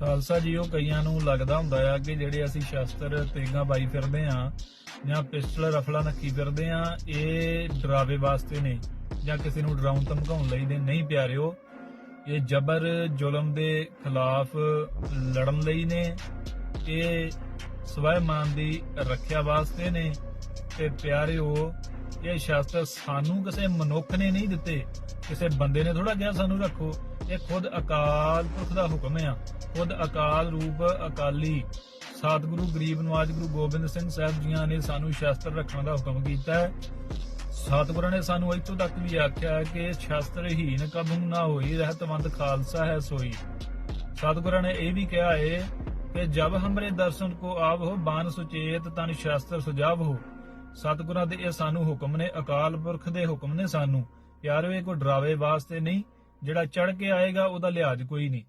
ਖਾਲਸਾ ਜੀ, ਉਹ ਕਈਆਂ ਨੂੰ ਲੱਗਦਾ ਹੁੰਦਾ ਆ ਕਿ ਜਿਹੜੇ ਅਸੀਂ ਸ਼ਸਤਰ ਤੇਗਾ ਬਾਈ ਫਿਰਦੇ ਆ ਜਾਂ ਪਿਸਟਲ, ਰਫਲਾ ਨੱਕੀ ਫਿਰਦੇ ਆ ਇਹ ਡਰਾਵੇ ਵਾਸਤੇ ਨੇ ਜਾਂ ਕਿਸੇ ਨੂੰ ਡਰਾਉਣ, ਧਮਕਾਉਣ ਲਈ ਨੇ। ਨਹੀਂ ਪਿਆਰਿਓ, ਇਹ ਜ਼ਬਰ ਜ਼ੁਲਮ ਦੇ ਖਿਲਾਫ ਲੜਨ ਲਈ ਨੇ। ਇਹ ਸਵੈਮਾਨ ਦੀ ਰੱਖਿਆ ਵਾਸਤੇ ਨੇ। ਤੇ ਪਿਆਰਿਓ ਇਹ ਸ਼ਸਤਰ ਸਾਨੂੰ ਕਿਸੇ ਮਨੁੱਖ ਨੇ ਨਹੀਂ ਦਿੱਤੇ। ਕਿਸੇ ਬੰਦੇ ਨੇ ਥੋੜਾ ਕਿਹਾ, ਸਾਨੂੰ ਰੱਖੋ। ਇਹ ਖੁਦ ਅਕਾਲ ਪੁਰਖ ਦਾ ਹੁਕਮ ਆ। ਖੁਦ ਅਕਾਲ ਰੂਪ ਅਕਾਲੀ। ਸਤਿਗੁਰੂ, ਗਰੀਬ, ਨਵਾਜ ਗੁਰੂ ਗੋਬਿੰਦ ਸਿੰਘ ਸਾਹਿਬ ਜੀਆਂ ਨੇ ਸਾਨੂੰ ਸ਼ਸਤਰ ਰੱਖਣ ਦਾ ਹੁਕਮ ਕੀਤਾ ਹੈ। ਸਤਿਗੁਰਾਂ ਨੇ ਸਾਨੂੰ ਇੱਥੋਂ ਤੱਕ ਵੀ ਆਖਿਆ ਕਿ ਸ਼ਸਤਰਹੀਨ ਕਬੂ ਨਾ ਹੋਈ, ਰਹਿਤਮੰਦ ਖਾਲਸਾ ਹੈ ਸੋਈ। ਸਤਿਗੁਰਾਂ ਨੇ ਇਹ ਵੀ ਕਿਹਾ ਹੈ ਕਿ ਜਬ ਹਮਰੇ ਦਰਸ਼ਨ ਕੋ ਆਵ ਹੋ ਬਾਨ ਸੁਚੇਤ ਤਨ ਸ਼ਾਸਤਰ ਸੁਜਾਵ। ਹੋ ਸਤਿਗੁਰਾਂ ਦੇ ਇਹ ਸਾਨੂੰ ਹੁਕਮ ਨੇ, ਅਕਾਲ ਪੁਰਖ ਦੇ ਹੁਕਮ ਨੇ ਸਾਨੂੰ। ਪਿਆਰੋ, ਇਹ ਕੋਈ ਡਰਾਵੇ ਵਾਸਤੇ ਨਹੀਂ, ਜਿਹੜਾ ਚੜ ਕੇ ਆਏਗਾ, ਉਹਦਾ ਲਿਹਾਜ਼ ਕੋਈ ਨਹੀਂ।